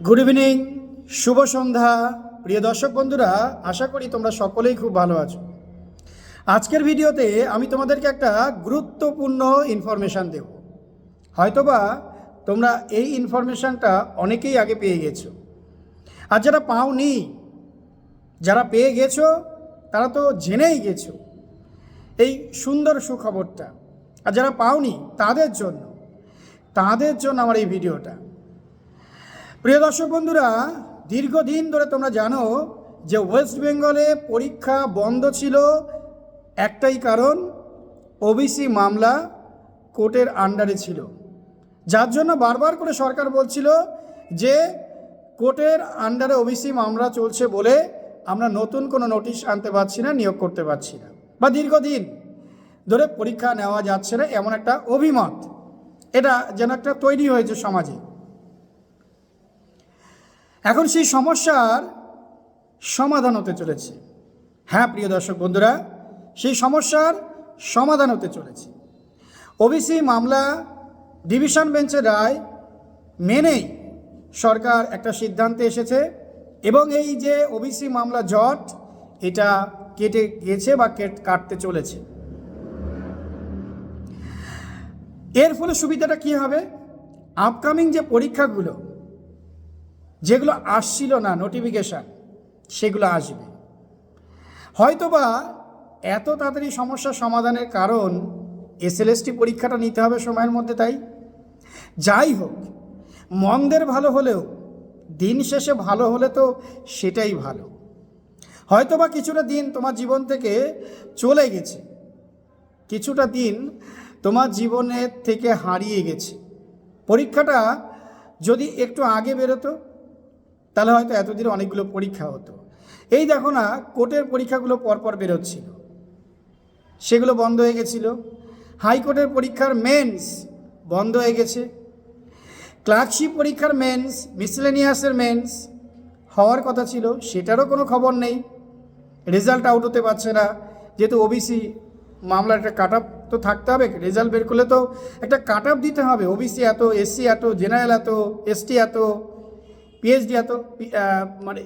Good evening শুভ সন্ধ্যা। প্রিয় দর্শক বন্ধুরা, আশা করি তোমরা সকলেই খুব ভালো আছো। আজকের ভিডিওতে আমি তোমাদেরকে একটা গুরুত্বপূর্ণ ইনফরমেশান দেব। হয়তোবা তোমরা এই ইনফরমেশানটা অনেকেই আগে পেয়ে গেছো। আর যারা পাওনি, যারা পেয়ে গেছো, তারা তো জেনেই গেছো এই সুন্দর সুখবরটা। আর যারা পাওনি, তাদের জন্য তাদের জন্য আমার এই ভিডিওটা। প্রিয় দর্শক বন্ধুরা, দীর্ঘদিন ধরে তোমরা জানো যে ওয়েস্ট বেঙ্গলে পরীক্ষা বন্ধ ছিল। একটাই কারণ ওবিসি মামলা কোর্টের আন্ডারে ছিল। যার জন্য বারবার করে সরকার বলছিল যে কোর্টের আন্ডারে ওবিসি মামলা চলছে বলে আমরা নতুন কোনো নোটিশ আনতে পারছি না, নিয়োগ করতে পারছি না। বা দীর্ঘদিন ধরে পরীক্ষা নেওয়া যাচ্ছে না, এমন একটা অভিমত। এটা যেন একটা তৈরি হয়েছে সমাজে। এখন সেই সমস্যার সমাধান হতে চলেছে। হ্যাঁ প্রিয় দর্শক বন্ধুরা, সেই সমস্যার সমাধান হতে চলেছে। ওবিসি মামলা ডিভিশন বেঞ্চের রায় মেনেই সরকার একটা সিদ্ধান্তে এসেছে এবং এই যে ওবিসি মামলা জট, এটা কেটে গেছে বা কেট, কাটতে চলেছে। এর ফলে সুবিধাটা কী হবে? আপকামিং যে পরীক্ষাগুলো যেগুলো আসছিল না নোটিফিকেশান সেগুলো আসবে। হয়তোবা এত তাড়াতাড়ি সমস্যার সমাধানের কারণ এসএলএসটি পরীক্ষাটা নিতে হবে সময়ের মধ্যে তাই। যাই হোক, মন্দের ভালো হলেও, দিন শেষে ভালো হলে তো সেটাই ভালো। হয়তোবা কিছুটা দিন তোমার জীবন থেকে চলে গেছে। কিছুটা দিন তোমার জীবনের থেকে হারিয়ে গেছে। পরীক্ষাটা যদি একটু আগে বেরোতো তাহলে হয়তো এতদিন অনেকগুলো পরীক্ষা হতো। এই দেখো না, কোর্টের পরীক্ষাগুলো পরপর বেরোচ্ছিল। সেগুলো বন্ধ হয়ে গেছিল। হাইকোর্টের পরীক্ষার মেন্স বন্ধ হয়ে গেছে। ক্লার্কশিপ পরীক্ষার মেন্স, মিসলেনিয়াসের মেন্স হওয়ার কথা ছিল, সেটারও কোনো খবর নেই। রেজাল্ট আউট হতে পারছে না। যেহেতু ওবিসি মামলার একটা কাট আপ তো থাকতে হবে, রেজাল্ট বের করলে তো একটা কাট আপ দিতে হবে। ওবিসি এত এসসি এত জেনারেল এত এসটি এত পিএইচডি এত মানে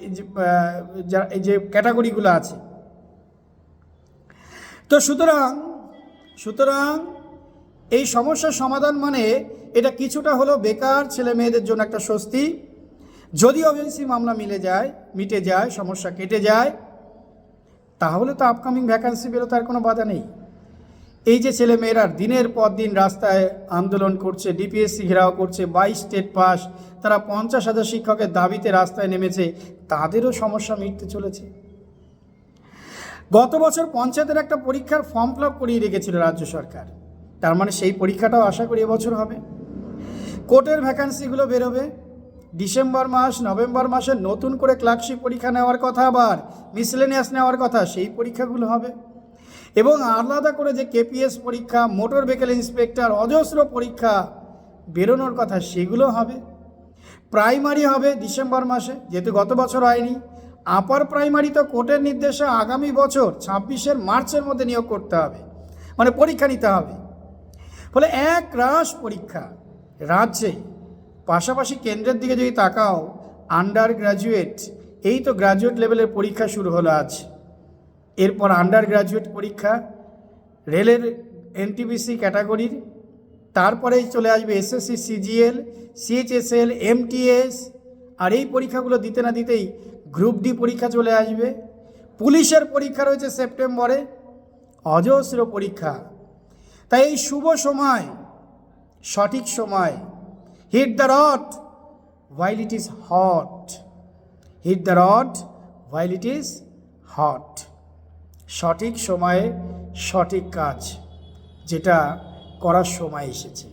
যে, ক্যাটাগরিগুলো আছে। তো সুতরাং সুতরাং এই সমস্যার সমাধান মানে এটা কিছুটা হলো বেকার ছেলে মেয়েদের জন্য একটা স্বস্তি। যদি ওবিসি মামলা মিলে যায় মিটে যায় সমস্যা কেটে যায় তাহলে তো আপকামিং ভ্যাকান্সি বেরোতে আর কোনো বাধা নেই। এই যে ছেলে মেয়েরা দিনের পর দিন রাস্তায় আন্দোলন করছে ডিপিএসসি ঘেরাও করছে, বাইশ স্টেট পাস তারা পঞ্চাশ হাজার শিক্ষকের দাবিতে রাস্তায় নেমেছে, তাদেরও সমস্যা মিটতে চলেছে। গত বছর পঞ্চায়েতের একটা পরীক্ষার ফর্ম ফিল করিয়ে রেখেছিল রাজ্য সরকার। তার মানে সেই পরীক্ষাটাও আশা করি এবছর হবে। কোর্টের ভ্যাকান্সিগুলো বেরোবে। ডিসেম্বর মাস, নভেম্বর মাসে নতুন করে ক্লার্কশিপ পরীক্ষা নেওয়ার কথা আবার মিসলেনিয়াস নেওয়ার কথা, সেই পরীক্ষাগুলো হবে। এবং আলাদা করে যে কেপিএস পরীক্ষা মোটর ভেহিকেল ইন্সপেক্টর অজস্র পরীক্ষা বেরোনোর কথা, সেগুলো হবে। প্রাইমারি হবে ডিসেম্বর মাসে, যেহেতু গত বছর হয়নি। আপার প্রাইমারি তো কোর্টের নির্দেশে আগামী বছর, ছাব্বিশের মার্চের মধ্যে নিয়োগ করতে হবে। মানে পরীক্ষা নিতে হবে। ফলে এক রাস পরীক্ষা রাজ্যে, পাশাপাশি কেন্দ্রের দিকে যদি তাকাও আন্ডার গ্র্যাজুয়েট এই তো গ্র্যাজুয়েট লেভেলের পরীক্ষা শুরু হলো আজ। এরপর আন্ডার গ্র্যাজুয়েট পরীক্ষা, রেলের এনটিপিসি ক্যাটাগরির তারপরেই চলে আসবে এসএসসি সিজিএল সিএইচএসএল এমটিএস আর এই পরীক্ষাগুলো দিতে না দিতেই গ্রুপ ডি পরীক্ষা চলে আসবে। পুলিশের পরীক্ষা রয়েছে সেপ্টেম্বরে অজস্র পরীক্ষা। তাই এই শুভ সময়, সঠিক সময় hit the rod while it is hot hit the rod while it is hot সঠিক সময়ে সঠিক কাজ, যেটা করার সময় এসেছে।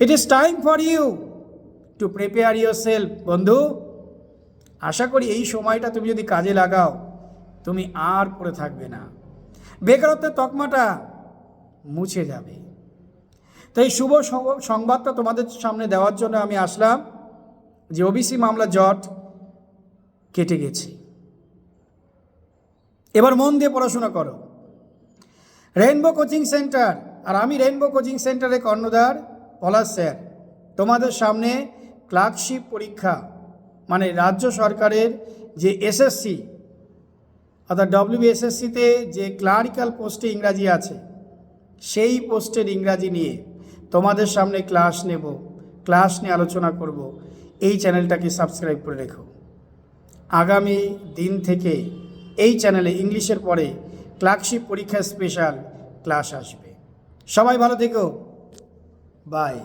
It is time for you to prepare yourself বন্ধু। আশা করি এই সময়টা তুমি যদি কাজে লাগাও, তুমি আর পড়ে থাকবে না। বেকারত্বের তকমাটা মুছে যাবে। তাই শুভ সংবাদটা তোমাদের সামনে দেওয়ার জন্য আমি আসলাম যে ওবিসি মামলা জট কেটে গেছে। এবার মন দিয়ে পড়াশোনা করো। রেইনবো কোচিং সেন্টার আর আমি রেইনবো কোচিং সেন্টারে কর্ণধার, পলাশ স্যার। তোমাদের সামনে ক্লার্কশিপ পরীক্ষা মানে রাজ্য সরকারের যে এসএসসি অর্থাৎ ডব্লিউবিএসএসসিতে যে ক্লারিক্যাল পোস্টে ইংরাজি আছে, সেই পোস্টের ইংরাজি নিয়ে তোমাদের সামনে ক্লাস নেব, ক্লাস নিয়ে আলোচনা করব। এই চ্যানেলটাকে সাবস্ক্রাইব করে রেখো। আগামী দিন থেকে এই চ্যানেলে ইংলিশের পরে ক্লার্কশিপ পরীক্ষা স্পেশাল ক্লাস আসবে। সবাই ভালো থেকো। বাই